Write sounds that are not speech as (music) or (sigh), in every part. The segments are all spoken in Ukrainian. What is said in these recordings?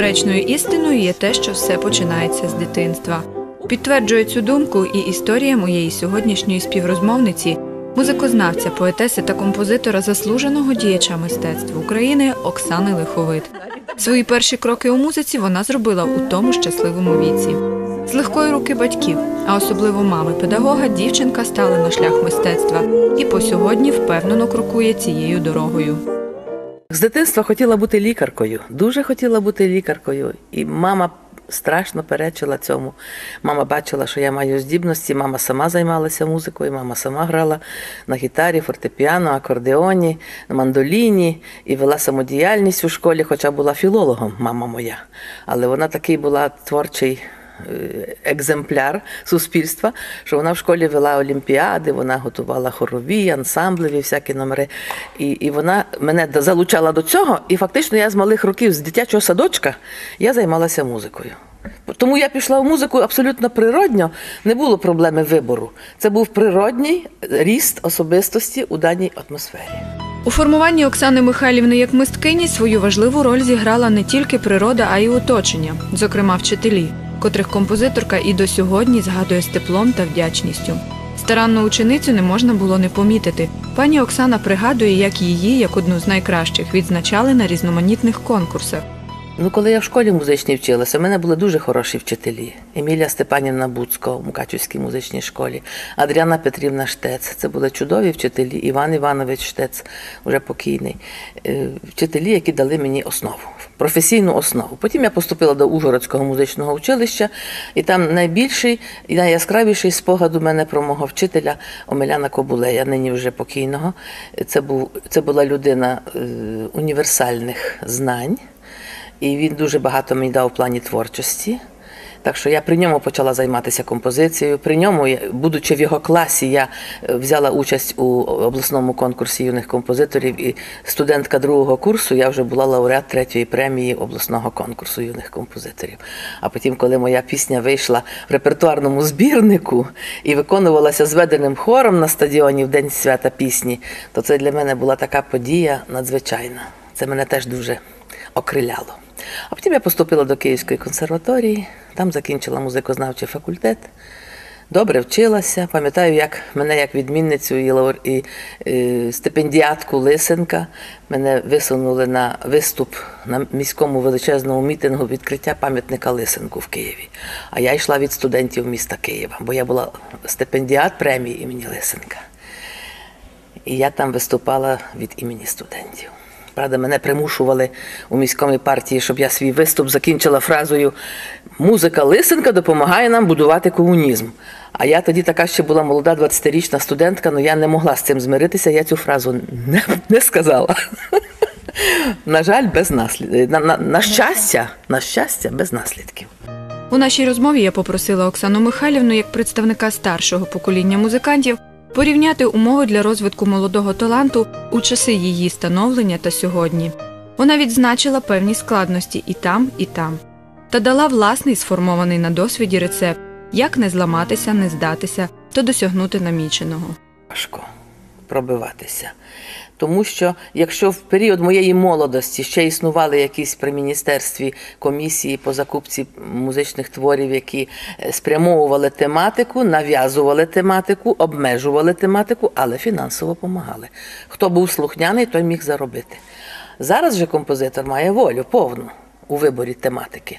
Безперечною істиною є те, що все починається з дитинства. Підтверджує цю думку і історія моєї сьогоднішньої співрозмовниці, музикознавця, поетеси та композитора заслуженого діяча мистецтва України Оксани Лиховит. Свої перші кроки у музиці вона зробила у тому щасливому віці. З легкої руки батьків, а особливо мами педагога, дівчинка стала на шлях мистецтва і по сьогодні впевнено крокує цією дорогою. З дитинства хотіла бути лікаркою, дуже хотіла бути лікаркою. І мама страшно перечила цьому. Мама бачила, що я маю здібності. Мама сама займалася музикою, мама сама грала на гітарі, фортепіано, акордеоні, мандоліні і вела самодіяльність у школі, хоча була філологом, мама моя. Але вона такий була творчий екземпляр суспільства, що вона в школі вела олімпіади, вона готувала хорові, ансамблеві, всякі номери. І, і вона мене залучала до цього, і фактично я з малих років, з дитячого садочка, я займалася музикою. Тому я пішла в музику абсолютно природньо, не було проблеми вибору. Це був природній ріст особистості у даній атмосфері. У формуванні Оксани Михайлівни як мисткині свою важливу роль зіграла не тільки природа, а й оточення, зокрема вчителі, котрих композиторка і до сьогодні згадує з теплом та вдячністю. Старанну ученицю не можна було не помітити. Пані Оксана пригадує, як її, як одну з найкращих, відзначали на різноманітних конкурсах. Ну, коли я в школі музичній вчилася, в мене були дуже хороші вчителі. Емілія Степанівна Буцько в Мукачівській музичній школі, Адріана Петрівна Штец. Це були чудові вчителі, Іван Іванович Штец, вже покійний. Е, Вчителі, які дали мені основу, професійну основу. Потім я поступила до Ужгородського музичного училища, і там найбільший і найяскравіший спогад у мене про мого вчителя Омеляна Кобулея, нині вже покійного. Це, був, це була людина е, універсальних знань. І він дуже багато мені дав у плані творчості. Так що я при ньому почала займатися композицією. При ньому, будучи в його класі, я е, взяла участь у обласному конкурсі юних композиторів. І студентка другого курсу я вже була лауреат третьої премії обласного конкурсу юних композиторів. А потім, коли моя пісня вийшла в репертуарному збірнику і виконувалася зведеним хором на стадіоні в День свята пісні, то це для мене була така подія надзвичайна. Це мене теж дуже окриляло. А потім я поступила до Київської консерваторії, там закінчила музикознавчий факультет. Добре вчилася. Пам'ятаю, як мене як відмінницю і, лаур- і, е, стипендіатку Лисенка мене висунули на виступ на міському величезному мітингу відкриття пам'ятника Лисенку в Києві. А я йшла від студентів міста Києва, бо я була стипендіат премії імені Лисенка. І я там виступала від імені студентів. Правда, мене примушували у міськомій партії, щоб я свій виступ закінчила фразою Музика Лисенка допомагає нам будувати комунізм. А я тоді така ще була молода 20-річна студентка, але я не могла з цим змиритися, я цю фразу не, не сказала. (laughs) На жаль, без наслідків. На, на, на щастя, на щастя, без наслідків. У нашій розмові я попросила Оксану Михайлівну, як представника старшого покоління музикантів, порівняти умови для розвитку молодого таланту у часи її становлення та сьогодні. Вона відзначила певні складності і там, і там, та дала власний сформований на досвіді рецепт, як не зламатися, не здатися та досягнути наміченого. важко пробиватися. Тому що якщо в період моєї молодості ще існували якісь при міністерстві комісії по закупці музичних творів, які е, спрямовували тематику, нав'язували тематику, обмежували тематику, але фінансово допомагали. Хто був слухняний, той міг заробити. Зараз же композитор має волю повну у виборі тематики.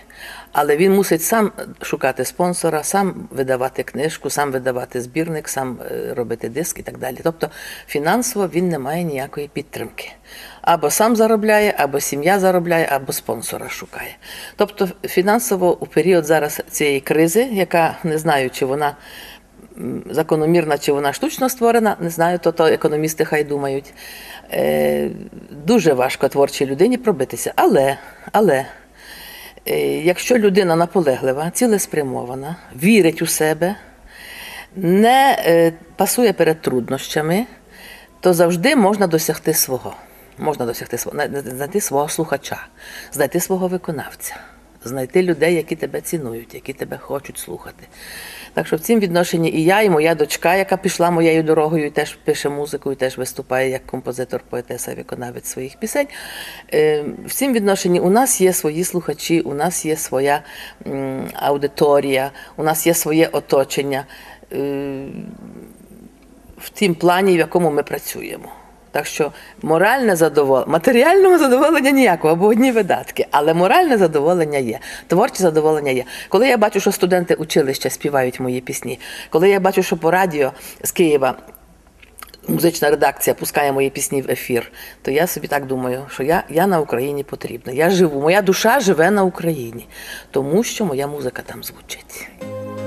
Але він мусить сам шукати спонсора, сам видавати книжку, сам видавати збірник, сам е, робити диск і так далі. Тобто фінансово він не має ніякої підтримки. Або сам заробляє, або сім'я заробляє, або спонсора шукає. Тобто фінансово у період зараз цієї кризи, яка не знаю, чи вона закономірна, чи вона штучно створена, не знаю, то, то економісти хай думають. Е, дуже важко творчій людині пробитися. Але, але якщо людина наполеглива, цілеспрямована, вірить у себе, не е, пасує перед труднощами, то завжди можна досягти свого. Можна досягти свого, знайти свого слухача, знайти свого виконавця, знайти людей, які тебе цінують, які тебе хочуть слухати. Так що в цім відношенні і я, і моя дочка, яка пішла моєю дорогою, і теж пише музику, і теж виступає як композитор, поетеса, виконавець своїх пісень. Е, В цім відношенні у нас є свої слухачі, у нас є своя аудиторія, у нас є своє оточення. Е, в тім плані, в якому ми працюємо. Так що моральне задоволення, матеріального задоволення ніякого, бо одні видатки, але моральне задоволення є, творче задоволення є. Коли я бачу, що студенти училища співають мої пісні, коли я бачу, що по радіо з Києва музична редакція пускає мої пісні в ефір, то я собі так думаю, що я, я на Україні потрібна. Я живу, моя душа живе на Україні, тому що моя музика там звучить.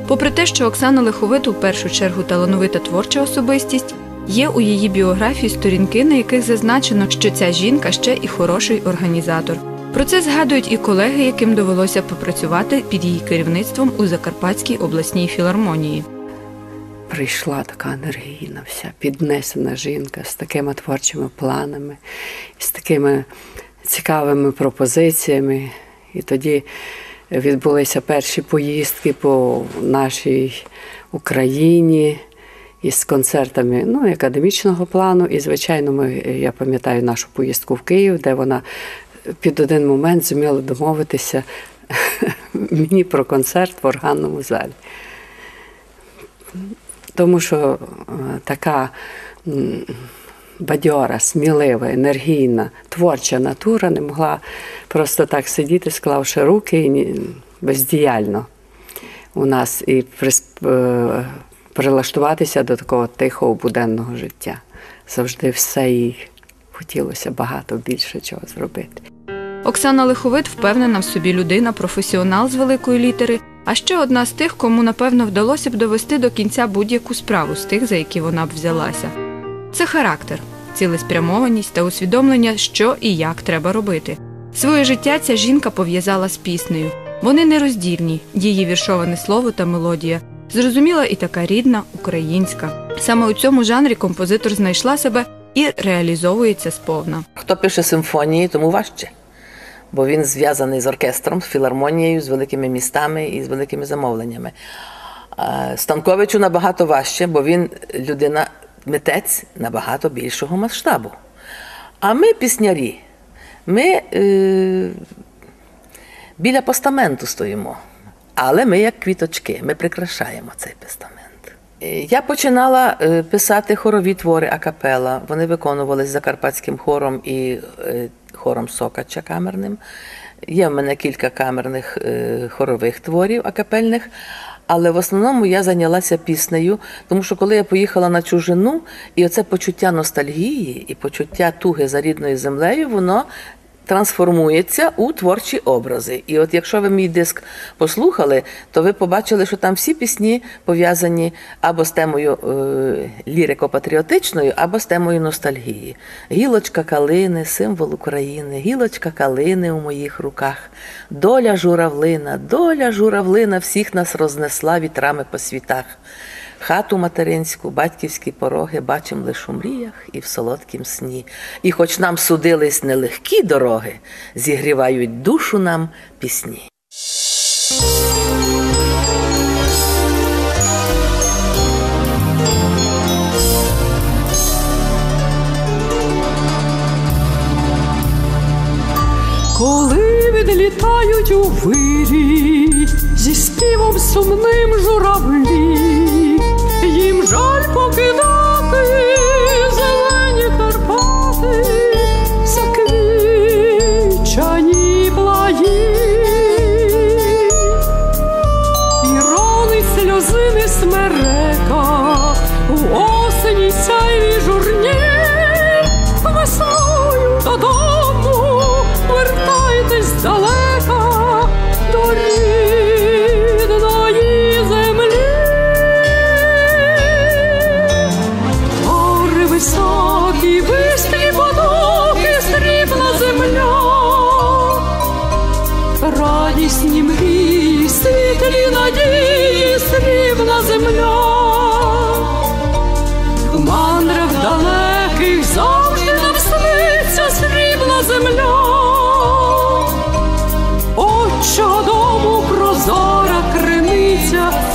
Попри те, що Оксана Лиховит у першу чергу талановита творча особистість, є у її біографії сторінки, на яких зазначено, що ця жінка ще і хороший організатор. Про це згадують і колеги, яким довелося попрацювати під її керівництвом у Закарпатській обласній філармонії. прийшла така енергійна, вся піднесена жінка з такими творчими планами, з такими цікавими пропозиціями. І тоді відбулися перші поїздки по нашій Україні із концертами ну, і академічного плану. І, звичайно, ми, я пам'ятаю нашу поїздку в Київ, де вона під один момент зуміла домовитися (laughs) мені про концерт в органному залі. Тому що е, така бадьора, смілива, енергійна, творча натура не могла просто так сидіти, склавши руки і бездіяльно у нас і е, прилаштуватися до такого тихого буденного життя. Завжди все їй хотілося багато більше чого зробити. Оксана Лиховит впевнена в собі людина, професіонал з великої літери, а ще одна з тих, кому напевно вдалося б довести до кінця будь-яку справу з тих, за які вона б взялася. Це характер, цілеспрямованість та усвідомлення, що і як треба робити. Своє життя ця жінка пов'язала з піснею. Вони нероздільні, її віршоване слово та мелодія. Зрозуміла і така рідна, українська. Саме у цьому жанрі композитор знайшла себе і реалізовується сповна. Хто пише симфонії, тому важче. Бо він зв'язаний з оркестром, з філармонією, з великими містами і з великими замовленнями. Станковичу набагато важче, бо він людина, митець набагато більшого масштабу. А ми піснярі, ми е, біля постаменту стоїмо. Але ми як квіточки, ми прикрашаємо цей постамент. Е, Я починала е, писати хорові твори акапела. Вони виконувались закарпатським хором і е, хором Сокача камерним. Є в мене кілька камерних хорових творів акапельних. Але в основному я зайнялася піснею, тому що коли я поїхала на чужину, і оце почуття ностальгії і почуття туги за рідною землею, воно трансформується у творчі образи. І от якщо ви мій диск послухали, то ви побачили, що там всі пісні пов'язані або з темою е, лірико-патріотичною, або з темою ностальгії. Гілочка калини, символ України, гілочка калини у моїх руках. Доля журавлина, доля журавлина всіх нас рознесла вітрами по світах. Хату материнську, батьківські пороги бачим лиш у мріях і в солодкім сні. І хоч нам судились нелегкі дороги, зігрівають душу нам пісні.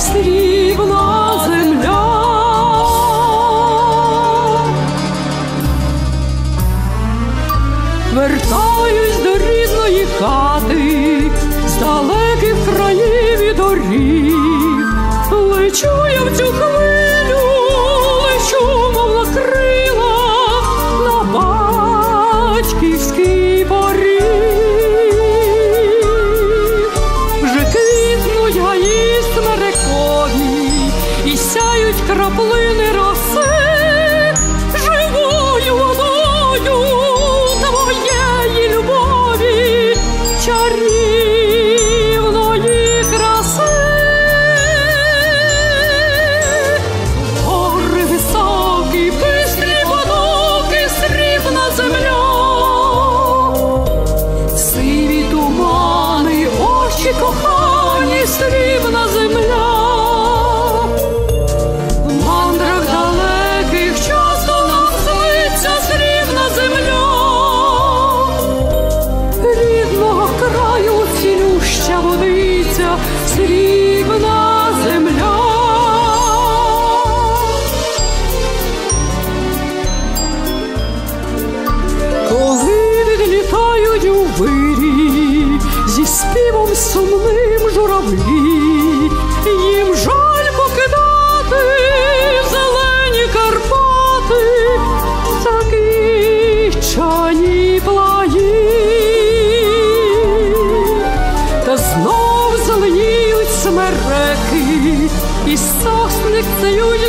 Криниця, you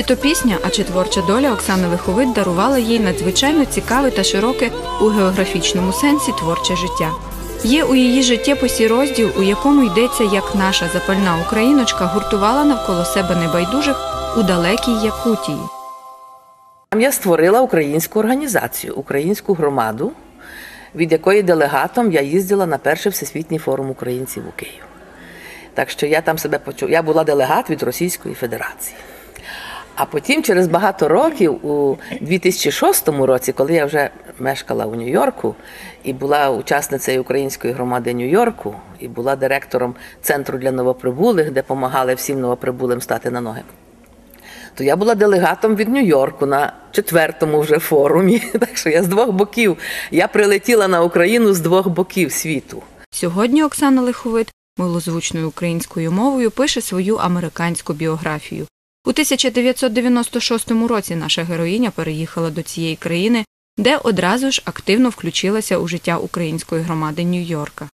Чи то пісня, а чи творча доля Оксани Лиховит дарувала їй надзвичайно цікаве та широке у географічному сенсі творче життя. Є у її життєписі розділ, у якому йдеться, як наша запальна україночка гуртувала навколо себе небайдужих у далекій Якутії. Я створила українську організацію, українську громаду, від якої делегатом я їздила на перший всесвітній форум українців у Київ. Так що я там себе почув. Я була делегат від Російської Федерації. А потім, через багато років, у 2006 році, коли я вже мешкала у Нью-Йорку і була учасницею української громади Нью-Йорку, і була директором центру для новоприбулих, де допомагали всім новоприбулим стати на ноги то я була делегатом від Нью-Йорку на четвертому вже форумі. (laughs) Так що я з двох боків. Я прилетіла на Україну з двох боків світу. Сьогодні Оксана Лиховит милозвучною українською мовою пише свою американську біографію. У 1996 році наша героїня переїхала до цієї країни, де одразу ж активно включилася у життя української громади Нью-Йорка.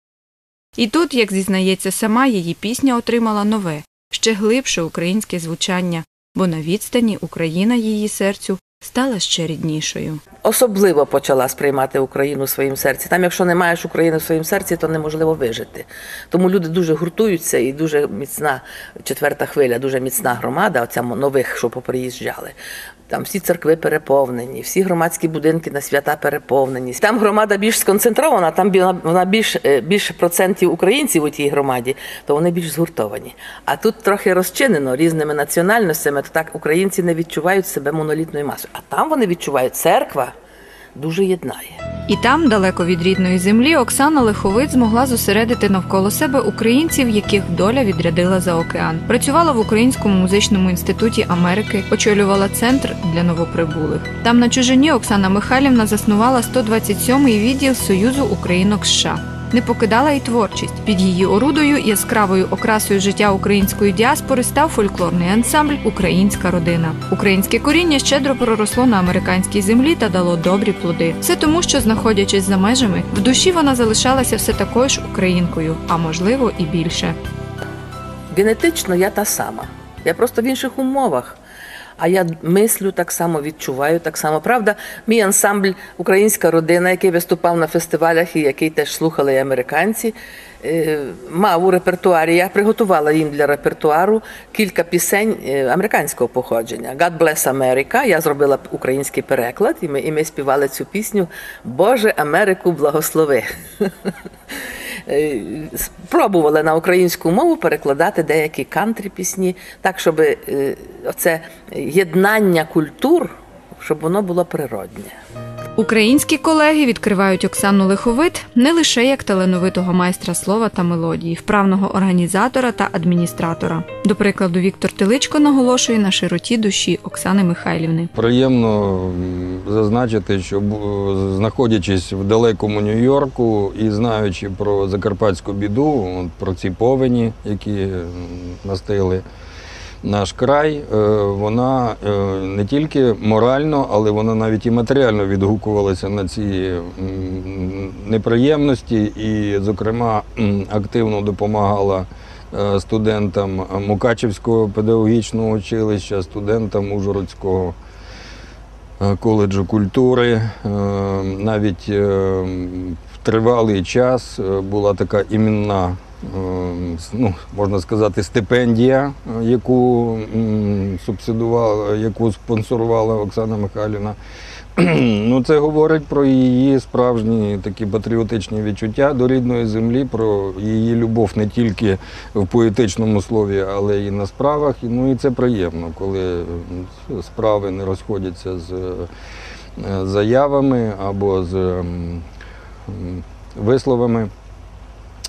І тут, як зізнається сама, її пісня отримала нове, ще глибше українське звучання, бо на відстані Україна її серцю стала ще ріднішою. Особливо почала сприймати Україну в своїм серці. Там, якщо не маєш України в своїм серці, то неможливо вижити. Тому люди дуже гуртуються і дуже міцна четверта хвиля, дуже міцна громада, оця нових, що поприїжджали. Там всі церкви переповнені, всі громадські будинки на свята переповнені. Там громада більш сконцентрована, там вона- більш, е, більше процентів українців у тій громаді, то вони більш згуртовані. А тут трохи розчинено різними національностями, то так українці не відчувають себе монолітною масою. А там вони відчувають церква дуже єднає. І там, далеко від рідної землі, Оксана Лиховит змогла зосередити навколо себе українців, яких доля відрядила за океан. Працювала в Українському музичному інституті Америки, очолювала центр для новоприбулих. Там на чужині Оксана Михайлівна заснувала 127-й відділ Союзу Українок США. Не покидала й творчість. Під її орудою яскравою окрасою життя української діаспори став фольклорний ансамбль Українська родина. Українське коріння щедро проросло на американській землі та дало добрі плоди. Все тому, що, знаходячись за межами, в душі вона залишалася все такою ж українкою, а можливо і більше. Генетично я та сама. Я просто в інших умовах. А я мислю так само, відчуваю так само. Правда, мій ансамбль Українська родина, який виступав на фестивалях і який теж слухали і американці, мав у репертуарі. Я приготувала їм для репертуару кілька пісень е, американського походження. God Bless America. Я зробила український переклад, і ми, і ми співали цю пісню Боже Америку благослови. Е, спробували на українську мову перекладати деякі кантрі пісні, так, щоб е, оце єднання культур, щоб воно було природнє. Українські колеги відкривають Оксану Лиховит не лише як талановитого майстра слова та мелодії, вправного організатора та адміністратора. До прикладу, Віктор Теличко наголошує на широті душі Оксани Михайлівни. Приємно зазначити, що знаходячись в далекому Нью-Йорку і знаючи про закарпатську біду, про ці повені, які настигли наш край, е, вона е, не тільки морально, але вона навіть і матеріально відгукувалася на ці неприємності і, зокрема, активно допомагала е, студентам Мукачівського педагогічного училища, студентам Ужгородського коледжу культури. Навіть в тривалий час була така іменна, ну, можна сказати, стипендія, яку субсидувала, яку спонсорувала Оксана Михайлівна. (clears throat) Ну, це говорить про її справжні такі патріотичні відчуття до рідної землі, про її любов не тільки в поетичному слові, але й на справах. Ну і це приємно, коли справи не розходяться з е, заявами або з висловами.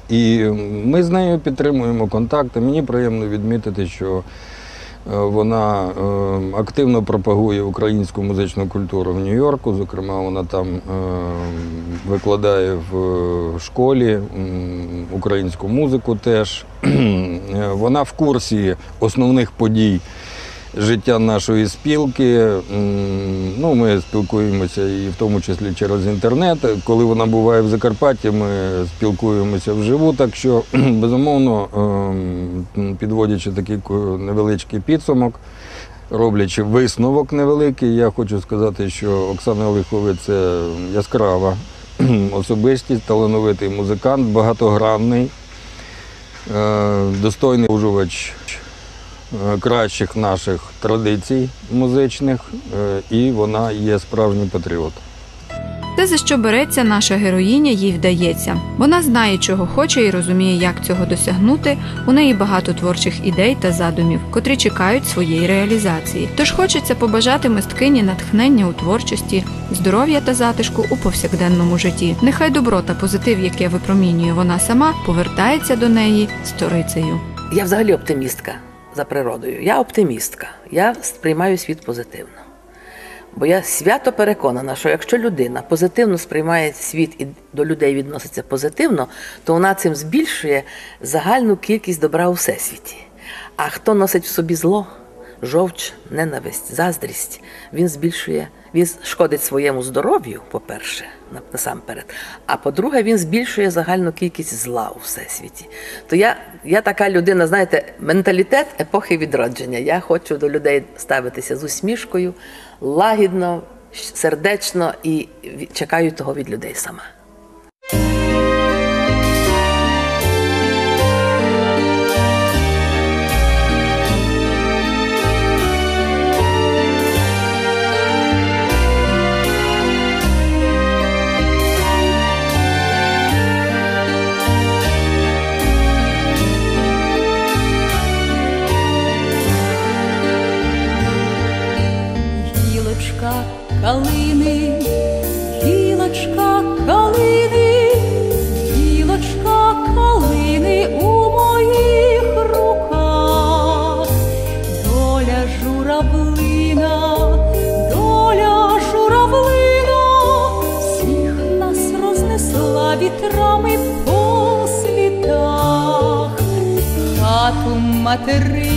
І ми з нею підтримуємо контакти. Мені приємно відмітити, що е, вона е, активно пропагує українську музичну культуру в Нью-Йорку. Зокрема, вона там е, викладає в школі українську музику теж. (clears throat) Вона в курсі основних подій життя нашої спілки. Ну, ми спілкуємося і в тому числі через інтернет. Коли вона буває в Закарпатті, ми спілкуємося вживу. Так що, (clears throat) безумовно, ем, підводячи такий невеличкий підсумок, роблячи висновок невеликий, я хочу сказати, що Оксана Олихович це яскрава (clears throat) особистість, талановитий музикант, багатогранний, е, достойний уживач е, кращих наших традицій музичних, е, і вона є справжній патріот. Те, за що береться наша героїня, їй вдається. Вона знає, чого хоче і розуміє, як цього досягнути. У неї багато творчих ідей та задумів, котрі чекають своєї реалізації. Тож хочеться побажати мисткині натхнення у творчості, здоров'я та затишку у повсякденному житті. Нехай добро та позитив, яке випромінює вона сама, повертається до неї сторицею. Я взагалі оптимістка за природою. Я оптимістка. Я сприймаю світ позитивно. Бо я свято переконана, що якщо людина позитивно сприймає світ і до людей відноситься позитивно, то вона цим збільшує загальну кількість добра у всесвіті. А хто носить в собі зло, жовч, ненависть, заздрість, він збільшує, він шкодить своєму здоров'ю, по-перше, насамперед. А по-друге, він збільшує загальну кількість зла у всесвіті. То я, я така людина, знаєте, менталітет епохи відродження. Я хочу до людей ставитися з усмішкою, лагідно, сердечно і чекаю того від людей сама. Хату